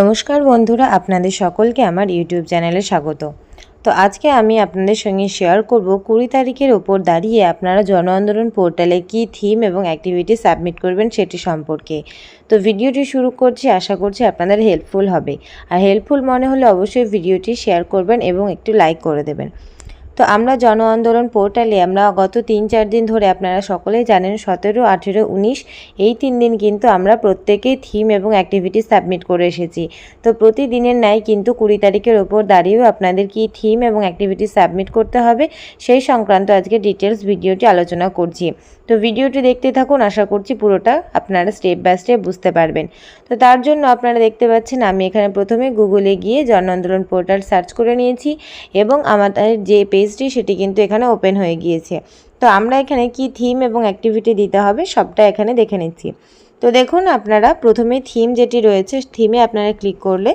নমস্কার বন্ধুরা, আপনাদের সকলকে আমার ইউটিউব চ্যানেলে স্বাগত। তো আজকে আমি আপনাদের সঙ্গে শেয়ার করব কুড়ি তারিখের ওপর দাঁড়িয়ে আপনারা জন আন্দোলন পোর্টালে কি থিম এবং অ্যাক্টিভিটি সাবমিট করবেন সেটি সম্পর্কে। তো ভিডিওটি শুরু করছি, আশা করছি আপনাদের হেল্পফুল হবে। আর হেল্পফুল মনে হলে অবশ্যই ভিডিওটি শেয়ার করবেন এবং একটু লাইক করে দেবেন। তো আমরা জন আন্দোলন পোর্টালে আমরা গত তিন চার দিন ধরে আপনারা সকলেই জানেন সতেরো, আঠেরো, উনিশ, এই তিন দিন কিন্তু আমরা প্রত্যেকেই থিম এবং অ্যাক্টিভিটি সাবমিট করে এসেছি। তো প্রতিদিনের ন্যায় কিন্তু কুড়ি তারিখের ওপর দাঁড়িয়েও আপনাদের কি থিম এবং অ্যাক্টিভিটি সাবমিট করতে হবে সেই সংক্রান্ত আজকে ডিটেলস ভিডিওটি আলোচনা করছি। তো ভিডিওটি দেখতে থাকুন, আশা করছি পুরোটা আপনারা স্টেপ বাই স্টেপ বুঝতে পারবেন। তো তার জন্য আপনারা দেখতে পাচ্ছেন আমি এখানে প্রথমে গুগলে গিয়ে জন আন্দোলন পোর্টাল সার্চ করে নিয়েছি এবং আমাদের যে পেজটি সেটি কিন্তু এখানে ওপেন হয়ে গিয়েছে। তো আমরা এখানে কি থিম এবং অ্যাক্টিভিটি দিতে হবে সবটা এখানে দেখে নিচ্ছি। তো দেখুন আপনারা প্রথমে থিম যেটি রয়েছে থিমে আপনারা ক্লিক করলে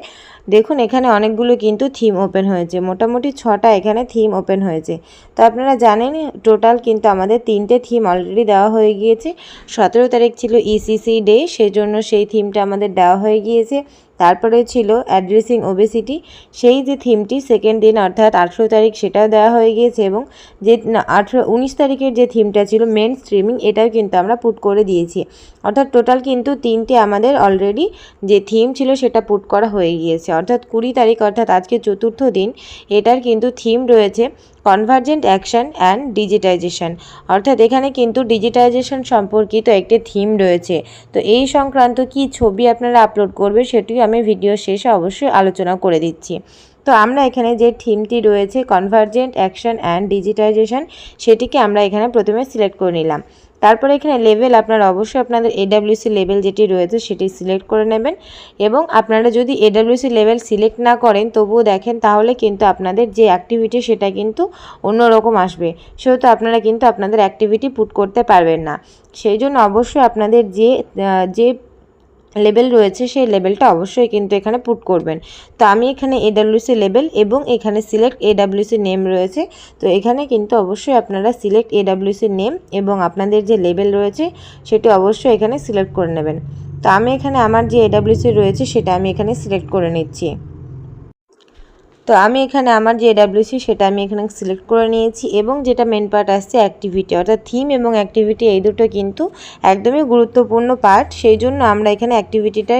দেখুন এখানে অনেকগুলো কিন্তু থিম ওপেন হয়েছে। মোটামুটি ছটা এখানে থিম ওপেন হয়েছে। তো আপনারা জানেন টোটাল কিন্তু আমাদের তিনটে থিম অলরেডি দেওয়া হয়ে গিয়েছে। সতেরো তারিখ ছিল ইসিসি ডে সেজন্য সেই থিমটা আমাদের দেওয়া হয়ে গিয়েছে। তারপরে ছিল অ্যাড্রেসিং ওবেসিটি সেই যে থিমটি সেকেন্ড দিন অর্থাৎ আঠেরো তারিখ সেটাও দেওয়া হয়ে গিয়েছে এবং যে আঠেরো, উনিশ তারিখের যে থিমটা ছিল মেন স্ট্রিমিং এটাও কিন্তু আমরা পুট করে দিয়েছি। অর্থাৎ টোটাল কিন্তু তিনটে আমাদের অলরেডি যে থিম ছিল সেটা পুট করা হয়ে গিয়েছে। অর্থাৎ কুড়ি তারিখ, অর্থাৎ আজকে চতুর্থ দিন, এটার কিন্তু থিম রয়েছে কনভার্জেন্ট অ্যাকশন অ্যান্ড ডিজিটাইজেশন অর্থাৎ এখানে কিন্তু ডিজিটাইজেশন সম্পর্কিত একটি থিম রয়েছে। তো এই সংক্রান্ত কি ছবি আপনারা আপলোড করবে সেটিও আমি ভিডিও শেষে অবশ্যই আলোচনা করে দিচ্ছি। তো আমরা এখানে যে থিমটি রয়েছে কনভার্জেন্ট অ্যাকশন অ্যান্ড ডিজিটাইজেশন সেটিকে আমরা এখানে প্রথমে সিলেক্ট করে নিলাম। তারপরে এখানে লেভেল আপনারা অবশ্যই আপনাদের এডাব্লিউসি লেভেল যেটি রয়েছে সেটি সিলেক্ট করে নেবেন এবং আপনারা যদি এডাব্লিউসি লেভেল সিলেক্ট না করেন তবুও দেখেন তাহলে কিন্তু আপনাদের যে অ্যাক্টিভিটি সেটা কিন্তু অন্যরকম আসবে। সেহেতু আপনারা কিন্তু আপনাদের অ্যাক্টিভিটি পুট করতে পারবেন না। সেই জন্য অবশ্যই আপনাদের যে যে লেভেল রয়েছে, সেই লেবেলটা অবশ্যই কিন্তু এখানে পুট করবেন। তো আমি এখানে এডাব্লিউসি লেবেল এবং এখানে সিলেক্ট এডাব্লিউসি নেম রয়েছে। তো এখানে কিন্তু অবশ্যই আপনারা সিলেক্ট এডাব্লিউসি নেম এবং আপনাদের যে লেবেল রয়েছে, সেটি অবশ্যই এখানে সিলেক্ট করে নেবেন। তো আমি এখানে আমার যে এডাব্লিউসি রয়েছে, সেটা আমি এখানে সিলেক্ট করে নিচ্ছি। তো আমি এখানে আমার যে এডাব্লিউসি সেটা আমি এখানে সিলেক্ট করে নিয়েছি এবং যেটা মেন পার্ট আসছে অ্যাক্টিভিটি অর্থাৎ থিম এবং অ্যাক্টিভিটি এই দুটো কিন্তু একদমই গুরুত্বপূর্ণ পার্ট সেই জন্য আমরা এখানে অ্যাক্টিভিটিটা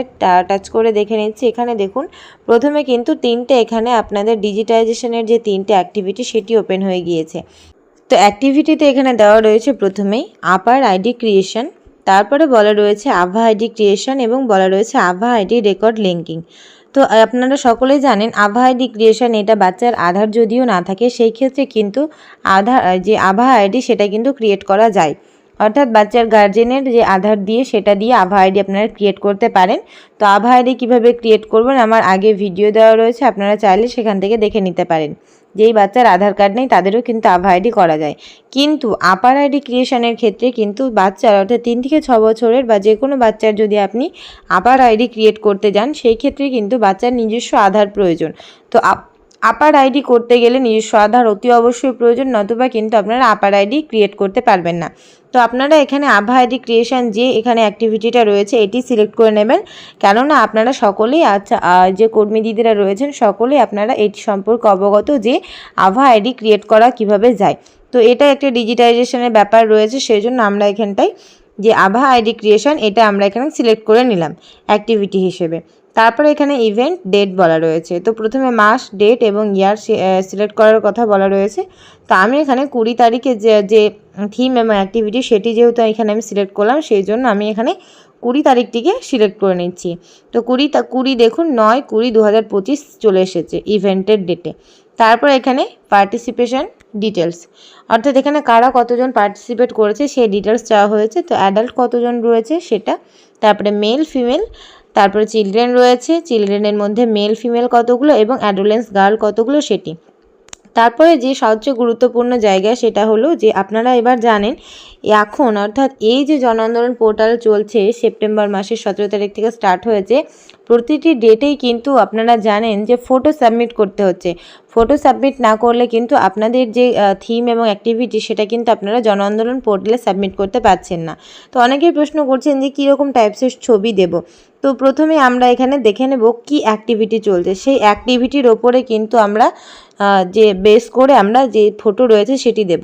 টাচ করে দেখে নিচ্ছি। এখানে দেখুন, প্রথমে কিন্তু তিনটে এখানে আপনাদের ডিজিটাইজেশনের যে তিনটে অ্যাক্টিভিটি সেটি ওপেন হয়ে গিয়েছে। তো অ্যাক্টিভিটিতে এখানে দেওয়া রয়েছে প্রথমেই আপার আইডি ক্রিয়েশন তারপরে বলা রয়েছে আভা আইডি ক্রিয়েশন এবং বলা রয়েছে আভা আইডি রেকর্ড লিঙ্কিং তো আপনারা সকলেই জানেন আভা আইডি ক্রিয়েশন এটা বাচ্চার আধার যদিও না থাকে, সেই ক্ষেত্রে কিন্তু আধার যে আভা আইডি, সেটা কিন্তু ক্রিয়েট করা যায়। অর্থাৎ বাচ্চার গার্জেনের যে আধার দিয়ে, সেটা দিয়ে আভা আইডি আপনারা ক্রিয়েট করতে পারেন। তো আভা আইডি কীভাবে ক্রিয়েট করবেন, আমার আগে ভিডিও দেওয়া রয়েছে, আপনারা চাইলে সেখান থেকে দেখে নিতে পারেন। যেই বাচ্চার আধার কার্ড নেই, তাদেরও কিন্তু আভা আইডি করা যায়। কিন্তু আপার আইডি ক্রিয়েশনের ক্ষেত্রে কিন্তু বাচ্চার অর্থাৎ তিন থেকে ছ বছরের বা যে কোনো বাচ্চার যদি আপনি আপার আইডি ক্রিয়েট করতে যান, সেই ক্ষেত্রে কিন্তু বাচ্চার নিজস্ব আধার প্রয়োজন। তো আপার আইডি করতে গেলে নিজস্ব আধার অতি অবশ্যই প্রয়োজন, নতুবা কিন্তু আপনারা আপার আইডি ক্রিয়েট করতে পারবেন না। তো আপনারা এখানে আভা আইডি ক্রিয়েশন যে এখানে অ্যাক্টিভিটিটা রয়েছে, এটি সিলেক্ট করে নেবেন। কেননা আপনারা সকলেই আচ্ছা যে কর্মী দিদিরা রয়েছেন, সকলেই আপনারা এটি সম্পর্কে অবগত যে আভা আইডি ক্রিয়েট করা কীভাবে যায়। তো এটা একটা ডিজিটাইজেশনের ব্যাপার রয়েছে সেই জন্য আমরা এখানটায় যে আভা আইডি ক্রিয়েশন এটা আমরা এখানে সিলেক্ট করে নিলাম অ্যাক্টিভিটি হিসেবে। তারপরে এখানে ইভেন্ট ডেট বলা রয়েছে। তো প্রথমে মাস ডেট এবং ইয়ার সিলেক্ট করার কথা বলা রয়েছে। তো আমি এখানে কুড়ি তারিখে যে যে থিম এবং অ্যাক্টিভিটি সেটি যেহেতু এখানে আমি সিলেক্ট করলাম, সেই জন্য আমি এখানে কুড়ি তারিখটিকে সিলেক্ট করে নিচ্ছি। তো কুড়ি তা, কুড়ি দেখুন, নয় কুড়ি দু হাজার পঁচিশ চলে এসেছে ইভেন্টের ডেটে তারপর এখানে পার্টিসিপেশন ডিটেলস অর্থাৎ এখানে কারা কতজন পার্টিসিপেট করেছে, সেই ডিটেলস চাওয়া হয়েছে। তো অ্যাডাল্ট কতজন রয়েছে সেটা, তারপরে মেল ফিমেল তারপরে চিলড্রেন রয়েছে চিলড্রেনের মধ্যে মেল ফিমেল কতগুলো এবং অ্যাডোলেন্স গার্ল কতগুলো সেটি। তারপরে যে সবচেয়ে গুরুত্বপূর্ণ জায়গা সেটা হলো যে আপনারা এবার জানেন, এখন অর্থাৎ এই যে জন আন্দোলন পোর্টাল চলছে, সেপ্টেম্বর মাসের সতেরো তারিখ থেকে স্টার্ট হয়েছে, প্রতিটি ডেটেই কিন্তু আপনারা জানেন যে ফটো সাবমিট করতে হচ্ছে। ফটো সাবমিট না করলে কিন্তু আপনাদের যে থিম এবং অ্যাক্টিভিটি সেটা কিন্তু আপনারা জন আন্দোলন পোর্টালে সাবমিট করতে পারছেন না। তো অনেকেই প্রশ্ন করছেন যে কীরকম টাইপসের ছবি দেব? তো প্রথমে আমরা এখানে দেখে নেব কী অ্যাক্টিভিটি চলছে। সেই অ্যাক্টিভিটির ওপরে কিন্তু আমরা যে বেস করে আমরা যে ফটো রয়েছে সেটি দেব।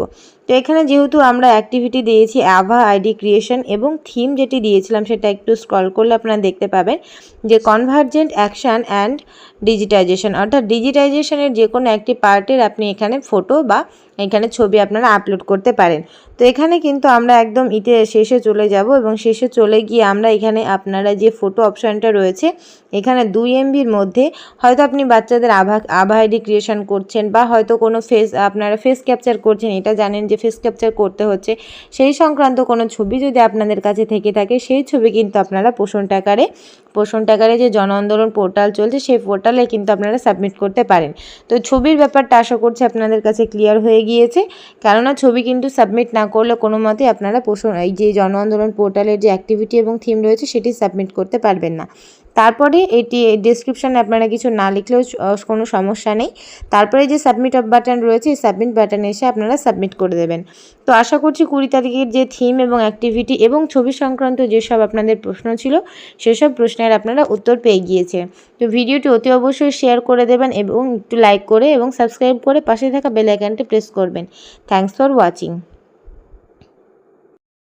তো এখানে যেহেতু আমরা অ্যাক্টিভিটি দিয়েছি অ্যাভা আইডি ক্রিয়েশন এবং থিম যেটি দিয়েছিলাম সেটা একটু স্ক্রল করলে আপনারা দেখতে পাবেন যে কনভার্জেন্ট অ্যাকশান অ্যান্ড ডিজিটাইজেশন অর্থাৎ ডিজিটাইজেশনের যে কোনো একটি পার্টের আপনি এখানে ফটো বা এখানে ছবি আপনারা আপলোড করতে পারেন। তো এখানে কিন্তু আমরা একদম ইতে শেষে চলে যাব এবং শেষে চলে গিয়ে আমরা এখানে আপনারা যে ফটো অপশানটা রয়েছে, এখানে দুই এমবির মধ্যে হয়তো আপনি বাচ্চাদের আভা আভা আইডি ক্রিয়েশন করছেন বা হয়তো কোনো ফেস আপনারা ফেস ক্যাপচার করছেন, এটা জানেন যে ফেস ক্যাপচার করতে হচ্ছে। সেই সংক্রান্ত কোনো ছবি যদি আপনাদের কাছে থেকে থাকে, সেই ছবি কিন্তু আপনারা পোষণ টাকারে পোষণ টাকারে যে জন আন্দোলন পোর্টাল চলছে, সেই পোর্টালে কিন্তু আপনারা সাবমিট করতে পারেন। তো ছবির ব্যাপারটা আশা করছি আপনাদের কাছে ক্লিয়ার হয়ে গিয়েছে। কেননা ছবি কিন্তু সাবমিট না করলে কোনো মতেই আপনারা পোষণ এই যে জন আন্দোলন পোর্টালের যে অ্যাক্টিভিটি এবং থিম রয়েছে, সেটি সাবমিট করতে পারবেন না। তারপরে এটি ডিসক্রিপশানে আপনারা কিছু না লিখলেও কোনো সমস্যা নেই। তারপরে যে সাবমিট অফ বাটন রয়েছে, এই সাবমিট বাটনে এসে আপনারা সাবমিট করে দেবেন। তো আশা করছি কুড়ি তারিখের যে থিম এবং অ্যাক্টিভিটি এবং ছবি সংক্রান্ত যেসব আপনাদের প্রশ্ন ছিল, সেসব প্রশ্নের আপনারা উত্তর পেয়ে গিয়েছে। তো ভিডিওটি অতি অবশ্যই শেয়ার করে দেবেন এবং একটু লাইক করে এবং সাবস্ক্রাইব করে পাশে থাকা বেল আইকনটি প্রেস করবেন। Thanks for watching